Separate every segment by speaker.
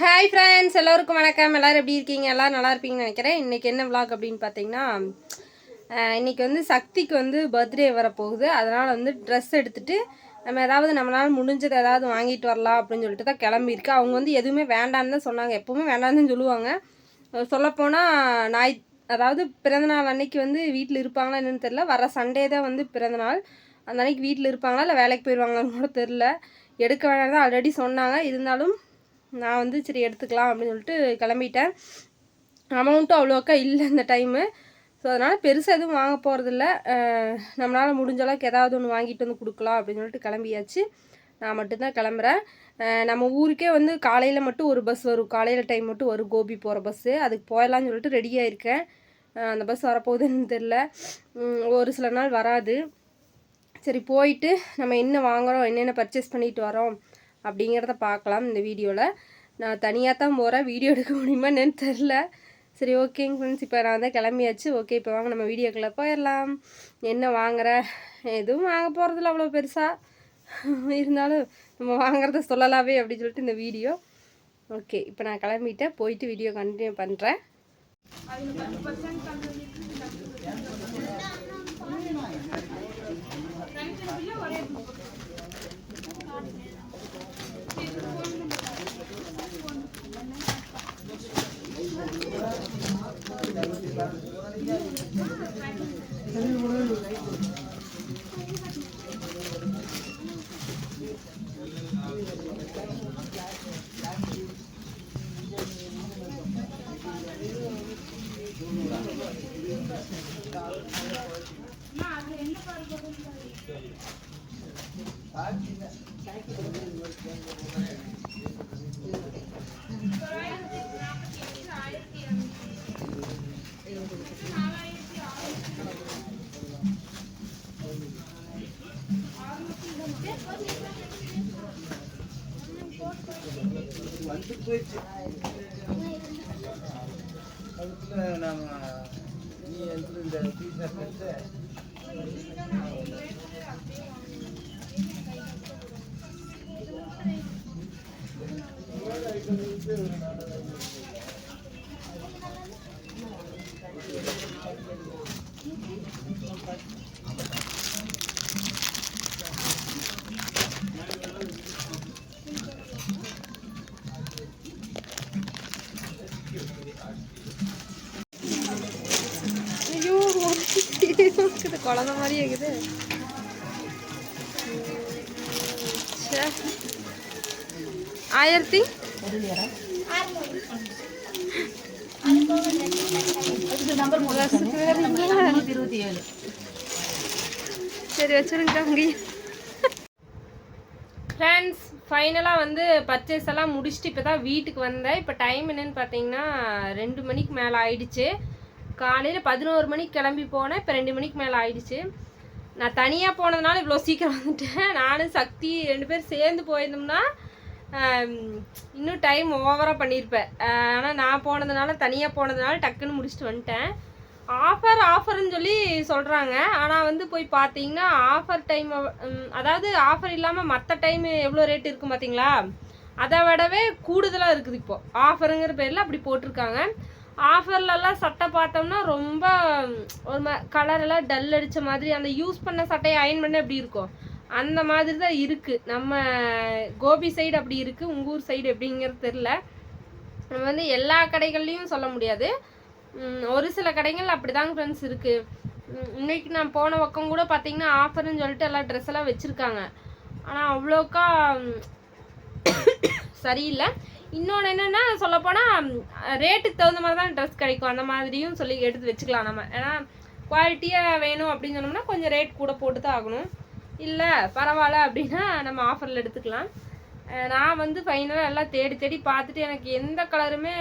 Speaker 1: Hi friends எல்லோருக்கும் வணக்கம். எல்லோரும் எப்படி இருக்கீங்க? எல்லோரும் நல்லா இருப்பீங்கன்னு நினைக்கிறேன். இன்றைக்கி என்ன விளாக் அப்படின்னு பார்த்தீங்கன்னா இன்றைக்கி வந்து சக்திக்கு வந்து பர்த்டே வரப்போகுது. அதனால் வந்து ட்ரெஸ் எடுத்துகிட்டு நம்ம ஏதாவது நம்மளால் முடிஞ்சது ஏதாவது வாங்கிட்டு வரலாம் அப்படின்னு சொல்லிட்டு தான் கிளம்பியிருக்கு. அவங்க வந்து எதுவுமே வேண்டான்னு தான் சொன்னாங்க. எப்போவுமே வேண்டான்னு சொல்லுவாங்க. சொல்லப்போனால் நாய் அதாவது பிறந்தநாள் அன்னைக்கு வந்து வீட்டில் இருப்பாங்களா என்னென்னு தெரில வர சண்டே தான் வந்து பிறந்தநாள். அந்த அன்னைக்கு வீட்டில் இருப்பாங்களா இல்லை வேலைக்கு போயிடுவாங்களான்னு கூட தெரில எடுக்க வேணாம் தான் ஆல்ரெடி சொன்னாங்க. இருந்தாலும் நான் வந்து சரி எடுத்துக்கலாம் அப்படின்னு சொல்லிட்டு கிளம்பிட்டேன். அமௌண்ட்டும் அவ்வளோக்கா இல்லை இந்த டைமு ஸோ அதனால் பெருசாக எதுவும் வாங்க போகிறதில்ல நம்மளால் முடிஞ்ச அளவுக்கு ஏதாவது ஒன்று வாங்கிட்டு வந்து கொடுக்கலாம் அப்படின்னு சொல்லிட்டு கிளம்பியாச்சு. நான் மட்டும்தான் கிளம்புறேன். நம்ம ஊருக்கே வந்து காலையில் மட்டும் ஒரு பஸ் வரும். காலையில் டைம் மட்டும் வரும். கோபி போகிற பஸ்ஸு அதுக்கு போயிடலான்னு சொல்லிட்டு ரெடியாக இருக்கேன் அந்த பஸ் வரப்போகுதுன்னு தெரில ஒரு சில நாள் வராது. சரி போயிட்டு நம்ம என்ன வாங்குறோம் என்னென்ன பர்ச்சேஸ் பண்ணிட்டு வரோம் அப்படிங்கிறத பார்க்கலாம் இந்த வீடியோவில் நான் தனியாக தான் போகிறேன் வீடியோ எடுக்க முடியுமா என்னன்னு தெரில சரி ஓகேங்க ஃப்ரெண்ட்ஸ் இப்போ நான் தான் கிளம்பியாச்சு. ஓகே இப்போ வாங்க நம்ம வீடியோக்குள்ளே போயிடலாம் என்ன வாங்குற? எதுவும் வாங்க போகிறதில்ல அவ்வளோ பெருசாக இருந்தாலும் நம்ம வாங்குறத சொல்லலாவே அப்படின்னு சொல்லிட்டு இந்த வீடியோ. ஓகே இப்போ நான் கிளம்பிட்டேன். போயிட்டு வீடியோ கண்டினியூ பண்ணுறேன்
Speaker 2: ஒரே நாம நீ வந்து இந்த டீஷர்ட் எடுத்து
Speaker 1: ஐயோ இருக்குது குழந்த மாதிரியே இருக்குது ச்சே. ஆயிரத்தி இருபத்தி ஏழு சரி வச்சிருங்க அங்கேயே ஃப்ரெண்ட்ஸ் ஃபைனலாக வந்து பர்ச்சேஸ் எல்லாம் முடிச்சுட்டு இப்போ தான் வீட்டுக்கு வந்தேன். இப்போ டைம் என்னன்னு பார்த்தீங்கன்னா ரெண்டு மணிக்கு மேலே ஆயிடுச்சு. காலையில் பதினோரு மணிக்கு கிளம்பி போனேன். இப்போ ரெண்டு மணிக்கு மேலே ஆயிடுச்சு. நான் தனியாக போனதுனால இவ்வளோ சீக்கிரம் வந்துட்டேன். நானும் சக்தி ரெண்டு பேரும் சேர்ந்து போயிருந்தோம்னா இன்னும் டைம் ஓவராக பண்ணியிருப்பேன் ஆனால் நான் போனதுனால தனியாக போனதுனால டக்குன்னு முடிச்சுட்டு வந்துட்டேன். ஆஃபர் ஆஃபர்னு சொல்லி சொல்கிறாங்க ஆனால் வந்து போய் பார்த்தீங்கன்னா ஆஃபர் டைம் அதாவது ஆஃபர் இல்லாமல் மற்ற டைம் எவ்வளோ ரேட் இருக்கும் பார்த்தீங்களா? அதை விடவே கூடுதலாக இருக்குது இப்போ. ஆஃபருங்கிற பேரில் அப்படி போட்டிருக்காங்க. ஆஃபர்லலாம் சட்டை பார்த்தோம்னா ரொம்ப ஒரு ம கலரெல்லாம் டல் அடித்த மாதிரி அந்த யூஸ் பண்ண சட்டையை அயன் பண்ண எப்படி இருக்கும்? அந்த மாதிரி தான் இருக்குது நம்ம கோபி சைடு அப்படி இருக்குது உங்கள் ஊர் சைடு எப்படிங்கிறது தெரில நம்ம வந்து எல்லா கடைகள்லையும் சொல்ல முடியாது. ஒரு சில கடைகள் அப்படிதாங்க ஃப்ரெண்ட்ஸ் இருக்குது இன்றைக்கி இன்னைக்கு நான் போன பக்கம் கூட பார்த்தீங்கன்னா ஆஃபர்னு சொல்லிட்டு எல்லா ட்ரெஸ் எல்லாம் வச்சுருக்காங்க. ஆனால் அவ்வளோக்கா சரியில்லை. இன்னொன்று என்னென்னா சொல்லப்போனால் ரேட்டுக்கு தகுந்த மாதிரி தான் ட்ரெஸ் கிடைக்கும். அந்த மாதிரியும் சொல்லி எடுத்து வச்சுக்கலாம் நம்ம. ஏன்னா குவாலிட்டியாக வேணும் அப்படின்னு சொன்னோம்னா கொஞ்சம் ரேட் கூட போட்டு தான் ஆகணும். இல்லை பரவாயில்ல அப்படின்னா நம்ம ஆஃபரில் எடுத்துக்கலாம். நான் வந்து ஃபைனலாக எல்லாம் தேடி தேடி பார்த்துட்டு எனக்கு எந்த கலருமே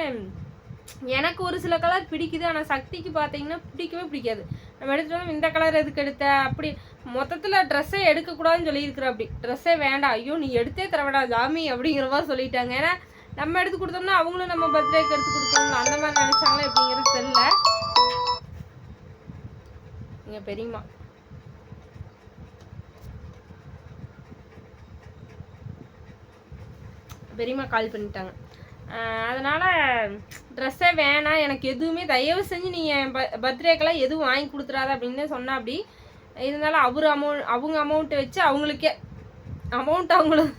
Speaker 1: எனக்கு ஒரு சில கலர் பிடிக்குது ஆனால் சக்திக்கு பார்த்தீங்கன்னா பிடிக்கவே பிடிக்காது. நம்ம எடுத்துகிட்டு வந்து இந்த கலர் எதுக்கு எடுத்த? அப்படி மொத்தத்தில் ட்ரெஸ்ஸே எடுக்கக்கூடாதுன்னு சொல்லியிருக்கிற அப்படி. ட்ரெஸ்ஸே வேண்டாம். ஐயோ நீ எடுத்தே தர வேண்டாம் ஜாமி அப்படிங்கிற மாதிரி சொல்லிட்டாங்க. ஏன்னா நம்ம எடுத்து கொடுத்தோம்னா அவங்களும் நம்ம பர்த்டேக்கு எடுத்து கொடுத்தோம்ல அந்த மாதிரி நினச்சாங்களா எப்படிங்கிறது தெரில எங்கள் பெரியம்மா. பெரியம்மா கால் பண்ணிட்டாங்க. அதனால் ட்ரெஸ்ஸே வேணாம். எனக்கு எதுவுமே தயவு செஞ்சு நீ என் ப பர்த்டேக்கெல்லாம் எதுவும் வாங்கி கொடுத்துறாத அப்படின்னு சொன்னால் அப்படி. இருந்தாலும் அவர் அமௌண்ட் அவங்க அமௌண்ட்டை வச்சு அவங்களுக்கே. அமௌண்ட் அவங்களுக்கு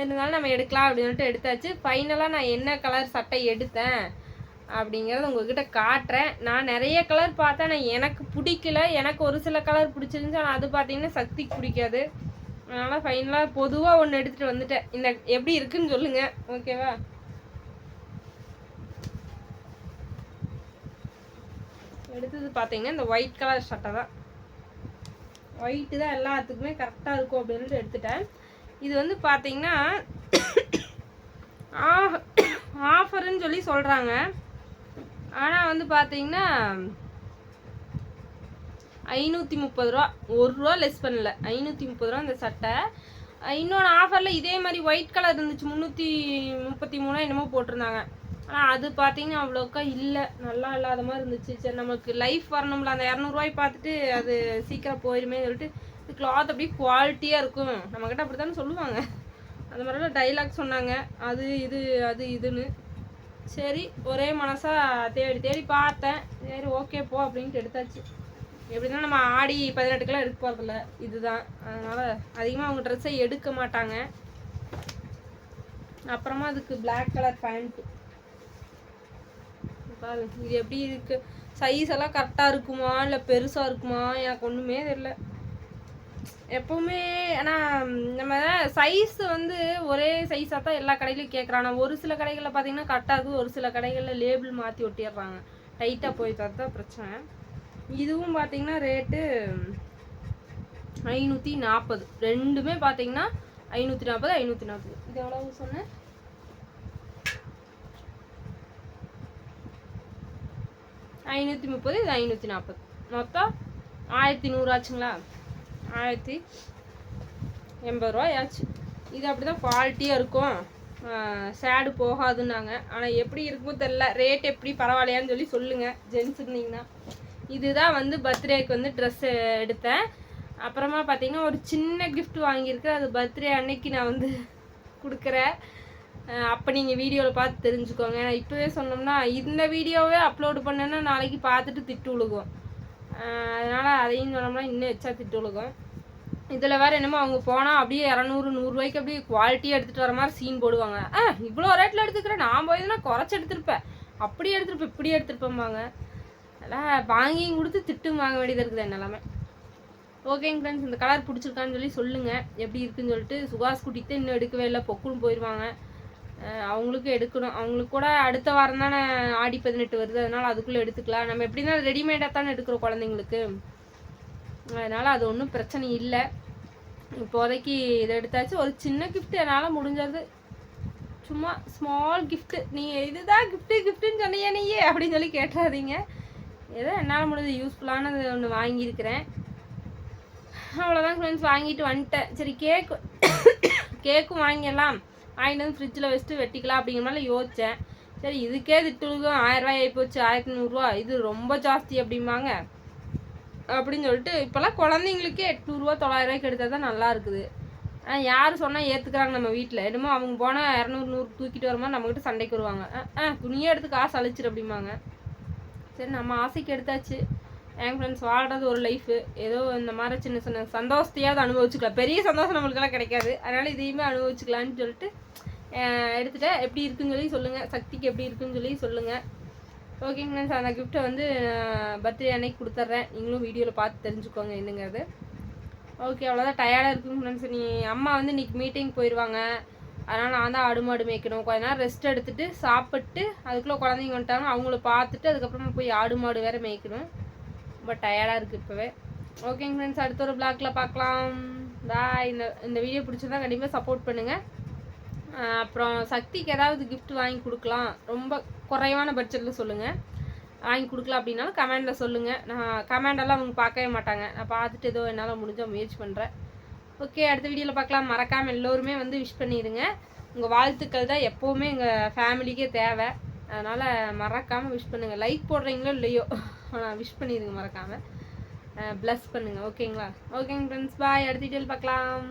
Speaker 1: இருந்தாலும் நம்ம எடுக்கலாம் அப்படின்னு எடுத்தாச்சு. ஃபைனலாக நான் என்ன கலர் சட்டை எடுத்தேன் அப்படிங்கிறத உங்ககிட்ட காட்டுறேன். நான் நிறைய கலர் பார்த்தேன். நான் எனக்கு பிடிக்கல. எனக்கு ஒரு சில கலர் பிடிச்சிருந்துச்சு. ஆனால் அது பார்த்தீங்கன்னா சக்திக்கு பிடிக்காது. அதனால் ஃபைனலாக பொதுவாக ஒன்று எடுத்துகிட்டு வந்துட்டேன். இந்த எப்படி இருக்குன்னு சொல்லுங்கள் ஓகேவா எடுத்தது பார்த்தீங்கன்னா இந்த ஒயிட் கலர் சட்டை தான். ஒயிட்டு தான் எல்லாத்துக்குமே கரெக்டாக இருக்கும் அப்படின்ட்டு எடுத்துட்டேன். இது வந்து பார்த்தீங்கன்னா ஆஃபருன்னு சொல்லி சொல்கிறாங்க ஆனால் வந்து பார்த்தீங்கன்னா ஐநூற்றி முப்பது ரூபா. ஒரு ரூபா லெஸ் பண்ணல. ஐநூற்றி முப்பது ரூபா இந்த சட்டை. இன்னொன்று ஆஃபரில் இதே மாதிரி ஒயிட் கலர் இருந்துச்சு. முந்நூற்றி முப்பத்தி மூணு என்னமோ போட்டிருந்தாங்க. ஆனால் அது பார்த்தீங்கன்னா அவ்வளோக்கா இல்லை. நல்லா இல்லாத மாதிரி இருந்துச்சு. சரி நமக்கு லைஃப் வரணும்ல. அந்த இரநூறுவாய் பார்த்துட்டு அது சீக்கிரம் போயிருமே சொல்லிட்டு இது கிளாத் அப்படியே குவாலிட்டியாக இருக்கும். நம்மக்கிட்ட அப்படி தானே சொல்லுவாங்க. அந்த மாதிரிலாம் டைலாக் சொன்னாங்க. அது இது அது இதுன்னு. சரி ஒரே மனசாக தேடி தேடி பார்த்தேன். சரி ஓகே போ அப்படின்ட்டு எடுத்தாச்சு. எப்படின்னா நம்ம ஆடி பதினெட்டுக்கெல்லாம் எடுக்க போகிறதில்ல இதுதான். அதனால் அதிகமாக அவங்க ட்ரெஸ்ஸை எடுக்க மாட்டாங்க. அப்புறமா அதுக்கு பிளாக் கலர் பேண்ட்டு பாரு இது எப்படி இருக்கு? சைஸ் எல்லாம் கரெக்டாக இருக்குமா? இல்லை பெருசாக இருக்குமா? எனக்கு ஒன்றுமே தெரில எப்போவுமே ஆனால் நம்ம சைஸ் வந்து ஒரே சைஸாக தான் எல்லா கடையிலையும் கேட்குறாங்க ஒரு சில கடைகளில் பார்த்தீங்கன்னா கரெக்டாக இருக்குது. ஒரு சில கடைகளில் லேபிள் மாற்றி ஒட்டிடுறாங்க. டைட்டாக போய் தான் பிரச்சனை. இதுவும் பார்த்தீங்கன்னா ரேட்டு ஐநூற்றி நாற்பது ரெண்டுமே பார்த்தீங்கன்னா ஐநூற்றி நாற்பது ஐநூற்றி நாற்பது இது எவ்வளவு சொன்னேன்? ஐநூற்றி முப்பது இது ஐநூற்றி நாற்பது மொத்தம் ஆயிரத்தி நூறு ஆச்சுங்களா? ஆயிரத்தி எண்பது ரூபாய் ஆச்சு. இது அப்படி தான் குவாலிட்டியாக இருக்கும் சேடு போகாதுன்னாங்க. ஆனால் எப்படி இருக்குமோ தெரில ரேட் எப்படி பரவாயில்லையான்னு சொல்லி சொல்லுங்கள் ஜென்ஸ் இருந்தீங்கன்னா. இதுதான் வந்து பர்த்டேக்கு வந்து ட்ரெஸ் எடுத்தேன். அப்புறமா பார்த்தீங்கன்னா ஒரு சின்ன கிஃப்ட் வாங்கியிருக்கேன். அது பர்த்டே அன்னைக்கு நான் வந்து கொடுக்குறேன். அப்போ நீங்கள் வீடியோவில் பார்த்து தெரிஞ்சுக்கோங்க. ஏன்னா இப்போவே சொன்னோம்னா இந்த வீடியோவே அப்லோடு பண்ணேன்னா நாளைக்கு பார்த்துட்டு திட்டு விழுகும். அதனால் அதையும் சொன்னோம்னா இன்னும் எச்சா திட்டு விழுகும். இதில் வேறு என்னமோ அவங்க போனால் அப்படியே இரநூறு நூறுரூவாய்க்கு அப்படியே குவாலிட்டியாக எடுத்துகிட்டு வர மாதிரி சீன் போடுவாங்க. ஆ இவ்வளோ ரேட்டில் எடுத்துக்கிறேன். நான் போயிருந்தா குறைச்சி எடுத்துருப்பேன். அப்படி எடுத்துருப்பேன். இப்படி எடுத்துருப்பேம்பாங்க. அதெல்லாம் வாங்கியும் கொடுத்து திட்டும் வாங்க வேண்டியது இருக்குது என்ன ஓகேங்க ஃப்ரெண்ட்ஸ் இந்த கலர் பிடிச்சிருக்கான்னு சொல்லி சொல்லுங்கள் எப்படி இருக்குன்னு சொல்லிட்டு சுகாஸ் குட்டிக்கு இன்னும் எடுக்கவே இல்லை. பொக்குன்னு போயிடுவாங்க. அவங்களுக்கும் எடுக்கணும். அவங்களுக்கு கூட அடுத்த வாரம் தானே ஆடி பதினெட்டு வருது. அதனால் அதுக்குள்ளே எடுத்துக்கலாம். நம்ம எப்படின்னா ரெடிமேடாக தானே எடுக்கிறோம் குழந்தைங்களுக்கு. அதனால் அது ஒன்றும் பிரச்சனை இல்லை. இப்போதைக்கு இதை எடுத்தாச்சு. ஒரு சின்ன கிஃப்ட் என்னால் முடிஞ்சது. சும்மா ஸ்மால் கிஃப்ட்டு நீ இதுதான் கிஃப்ட்டு கிஃப்ட்டுன்னு சொன்னியே நீயே அப்படின்னு சொல்லி கேட்டுறாதீங்க. ஏதோ என்னால் முடிஞ்சது யூஸ்ஃபுல்லானது ஒன்று வாங்கியிருக்கிறேன். அவ்வளோதான் ஃப்ரெண்ட்ஸ் வாங்கிட்டு வந்துட்டேன். சரி கேக்கு கேக்கும் வாங்கிடலாம். வாங்கிட்டு வந்து ஃப்ரிட்ஜில் வச்சுட்டு வெட்டிக்கலாம் அப்படிங்கிற மாதிரி யோசித்தேன் சரி இதுக்கே திட்டுழுகும் ஆயிரரூவாய் ஆகிப்போச்சு ஆயிரத்தி நூறுரூவா இது ரொம்ப ஜாஸ்தி அப்படிம்பாங்க. அப்படின்னு சொல்லிட்டு இப்போல்லாம் குழந்தைங்களுக்கே எட்நூறுரூவா தொள்ளாயிரரூவாய்க்கு எடுத்தால் தான் நல்லா இருக்குது. ஆனால் யார் சொன்னால் ஏற்றுக்கிறாங்க நம்ம வீட்டில் என்னமோ அவங்க போனால் இரநூறு நூறு தூக்கிட்டு வர நம்மக்கிட்ட சண்டைக்கு வருவாங்க. ஆ துணியே எடுத்து காசு அழிச்சிரு அப்படிம்பாங்க. சரி நம்ம ஆசைக்கு எடுத்தாச்சு. என் ஃப்ரெண்ட்ஸ் வாழ்கிறது ஒரு லைஃபு ஏதோ இந்த மாதிரி சின்ன சின்ன சந்தோஷத்தையாவது அனுபவிச்சுக்கலாம். பெரிய சந்தோஷம் நம்மளுக்கெல்லாம் கிடைக்காது. அதனால் இதையுமே அனுபவிச்சுக்கலான்னு சொல்லிட்டு அஹ், எடுத்துட்டேன். எப்படி இருக்குன்னு சொல்லி சொல்லுங்கள் சக்திக்கு எப்படி இருக்குன்னு சொல்லி சொல்லுங்கள் ஓகேங்க ஃப்ரெண்ட்ஸ் அந்த கிஃப்ட்டை வந்து பர்த்டே அன்னைக்கு கொடுத்துட்றேன். நீங்களும் வீடியோவில் பார்த்து தெரிஞ்சுக்கோங்க என்னங்கிறது. ஓகே அவ்வளோதான் டயர்டாக இருக்குங்க ஃப்ரெண்ட்ஸ் நீ அம்மா வந்து இன்னைக்கு மீட்டிங் போயிடுவாங்க அதனால் நான் தான் ஆடு மாடு மேய்க்கணும். கொஞ்ச நேரம் ரெஸ்ட் எடுத்துட்டு சாப்பிட்டு அதுக்குள்ளே குழந்தைங்க வந்துட்டாங்க. அவங்கள பார்த்துட்டு அதுக்கப்புறமா போய் ஆடு மாடு வேறு மேய்க்கணும். ரொம்ப டயர்டாக இருக்குது இப்போவே. ஓகேங்க ஃப்ரெண்ட்ஸ் அடுத்த ஒரு பிளாக்ல பார்க்கலாம். பாய் இந்த இந்த வீடியோ பிடிச்சிருந்தா கண்டிப்பாக சப்போர்ட் பண்ணுங்கள் அப்புறம் சக்திக்கு ஏதாவது கிஃப்ட் வாங்கி கொடுக்கலாம். ரொம்ப குறைவான பட்ஜெட்டில் சொல்லுங்கள் வாங்கி கொடுக்கலாம் அப்படின்னாலும் கமெண்டில் சொல்லுங்கள் நான் கமெண்டெல்லாம் அவங்க பார்க்கவே மாட்டாங்க. நான் பார்த்துட்டு ஏதோ என்னால் முடிஞ்ச முயற்சி பண்ணுறேன் ஓகே அடுத்த வீடியோவில் பார்க்கலாம். மறக்காமல் எல்லோருமே வந்து விஷ் பண்ணிடுங்க. உங்கள் வாழ்த்துக்கள் தான் எப்போவுமே எங்கள் ஃபேமிலிக்கே தேவை. அதனால் மறக்காமல் விஷ் பண்ணுங்கள் லைக் போடுறீங்களோ இல்லையோ ஆனால் விஷ் பண்ணிடுங்க மறக்காமல் ப்ளஸ் பண்ணுங்கள் ஓகேங்களா? ஓகேங்க ஃப்ரெண்ட்ஸ் பாய் அடுத்த வீடியோவில் பார்க்கலாம்.